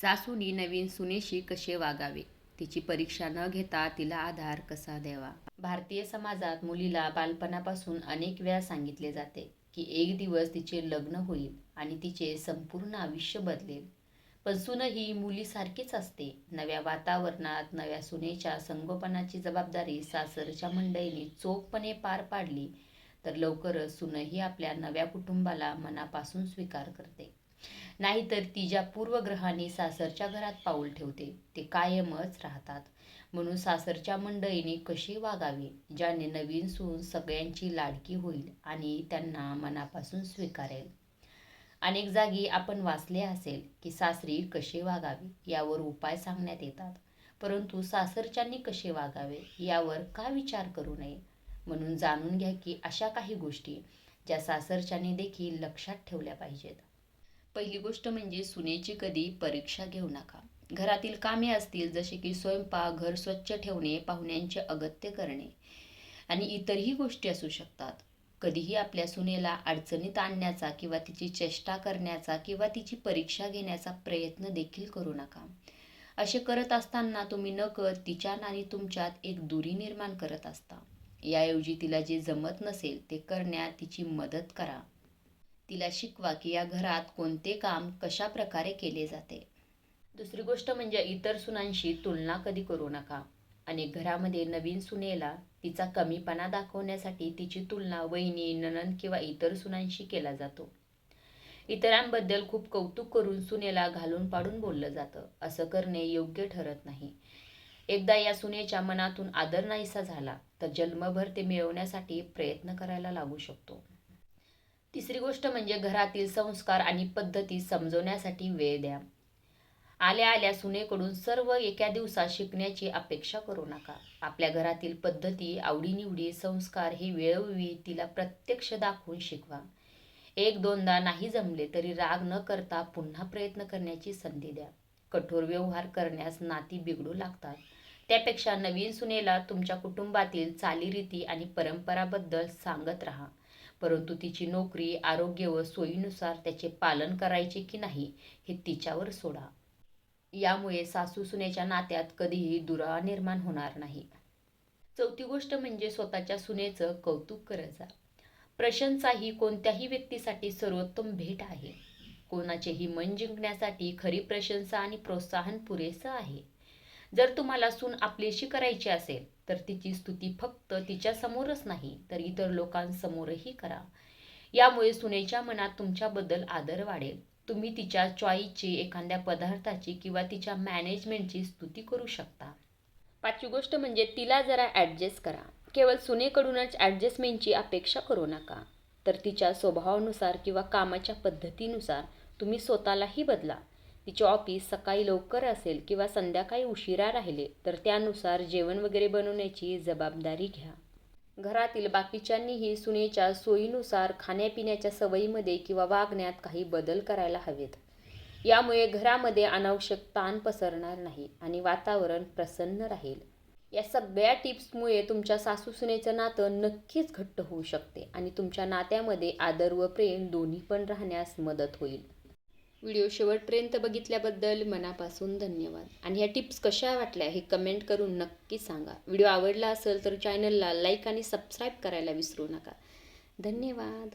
सासूनी नवीन सुनेशी कसे वागावे? तिची परीक्षा न घेता तिला आधार कसा द्यावा? भारतीय समाजात मुलीला बालपणापासून अनेक वेळा सांगितले जाते की एक दिवस तिचे लग्न होईल आणि तिचे संपूर्ण आयुष्य बदलेल. पण सुन ही मुलीसारखीच असते. नव्या वातावरणात नव्या सुनेच्या संगोपनाची जबाबदारी सासरच्या मंडळीने चोखपणे पार पाडली तर लवकरच सूनही आपल्या नव्या कुटुंबाला मनापासून स्वीकार करते. नाहीतर ती ज्या पूर्वग्रहाने सासरच्या घरात पाऊल ठेवते ते कायमच राहतात. म्हणून सासरच्या मंडळीने कशी वागावे ज्याने नवीन सून सगळ्यांची लाडकी होईल आणि त्यांना मनापासून स्वीकारेल? अनेक जागी आपण वाचले असेल की सासरी कसे वागावे यावर उपाय सांगण्यात येतात. परंतु सासरच्यांनी कसे वागावे यावर का विचार करू नये? म्हणून जाणून घ्या की अशा काही गोष्टी ज्या सासरच्यांनी देखील लक्षात ठेवल्या पाहिजेत. पहिली गोष्ट म्हणजे सुनेची कधी परीक्षा घेऊ नका. घरातील कामे असतील जसे की स्वयंपाक घर स्वच्छ ठेवणे पाहुण्यांचे अगत्य करणे आणि इतरही गोष्टी असू शकतात. कधीही आपल्या सुनेला अडचणीत आणण्याचा किंवा तिची चेष्टा करण्याचा किंवा तिची परीक्षा घेण्याचा प्रयत्न देखील करू नका. असे करत असताना तुम्ही नकळत तिच्या आणि तुमच्यात एक दुरी निर्माण करत असता. याऐवजी तिला जे जमत नसेल ते करण्यात तिची मदत करा. तिला शिकवा की या घरात कोणते काम कशा प्रकारे केले जाते. दुसरी गोष्ट म्हणजे इतर सुनांशी तुलना कधी करू नका. अनेक घरामध्ये नवीन सुनेला तिचा कमीपणा दाखवण्यासाठी तिची तुलना वहिनी ननन किंवा इतर सुनांशी केला जातो. इतरांबद्दल खूप कौतुक करून सुनेला घालून पाडून बोललं जातं. असं करणे योग्य ठरत नाही. एकदा या सुनेच्या मनातून आदर नाहीसा झाला तर जन्मभर ते मिळवण्यासाठी प्रयत्न करायला लागू शकतो. तिसरी गोष्ट म्हणजे घरातील संस्कार आणि पद्धती समजवण्यासाठी वेळ द्या. आल्या आल्या सुनेकडून सर्व एका दिवसात शिकण्याची अपेक्षा करू नका. आपल्या घरातील पद्धती आवडीनिवडी संस्कार हे वेळोवेळी तिला प्रत्यक्ष दाखवून शिकवा. एक दोनदा नाही जमले तरी राग न करता पुन्हा प्रयत्न करण्याची संधी द्या. कठोर व्यवहार करण्यास नाती बिघडू लागतात. त्यापेक्षा नवीन सुनेला तुमच्या कुटुंबातील चालीरीती आणि परंपराबद्दल सांगत राहा. परंतु तिची नोकरी आरोग्य व सोयीनुसार त्याचे पालन करायचे की नाही हे तिच्यावर सोडा. यामुळे सासू सुनेच्या नात्यात कधीही दुरावा निर्माण होणार नाही. चौथी गोष्ट म्हणजे स्वतःच्या सुनेचं कौतुक करत जा. प्रशंसा ही कोणत्याही व्यक्तीसाठी सर्वोत्तम भेट आहे. कोणाचेही मन जिंकण्यासाठी खरी प्रशंसा आणि प्रोत्साहन पुरेसं आहे. जर तुम्हाला सून आपलीशी करायची असेल तर तिची स्तुती फक्त तिच्यासमोरच नाही तर इतर लोकांसमोरही करा. यामुळे सुनेच्या मनात तुमच्याबद्दल आदर वाढेल. तुम्ही तिच्या चॉईसची एखाद्या पदार्थाची किंवा तिच्या मॅनेजमेंटची स्तुती करू शकता. पाचवी गोष्ट म्हणजे तिला जरा ॲडजस्ट करा. केवळ सुनेकडूनच ॲडजस्टमेंटची अपेक्षा करू नका. तर तिच्या स्वभावानुसार किंवा कामाच्या पद्धतीनुसार तुम्ही स्वतःलाही बदला. तिचे ऑफिस सकाळी लवकर असेल किंवा संध्याकाळी उशिरा राहिले तर त्यानुसार जेवण वगैरे बनवण्याची जबाबदारी घ्या. घरातील बाकीच्यांनीही सुनेच्या सोयीनुसार खाण्यापिण्याच्या सवयीमध्ये किंवा वागण्यात काही बदल करायला हवेत. यामुळे घरामध्ये अनावश्यक ताण पसरणार नाही आणि वातावरण प्रसन्न राहील. या सगळ्या टिप्समुळे तुमच्या सासूसुनेचं नातं नक्कीच घट्ट होऊ शकते आणि तुमच्या नात्यामध्ये आदर व प्रेम दोन्ही पण राहण्यास मदत होईल. व्हिडिओ शेवटपर्यंत बघितल्याबद्दल मनापासून धन्यवाद. आणि ह्या टिप्स कशा वाटल्या हे कमेंट करून नक्की सांगा. व्हिडिओ आवडला असेल तर चॅनलला लाईक आणि सबस्क्राईब करायला विसरू नका. धन्यवाद.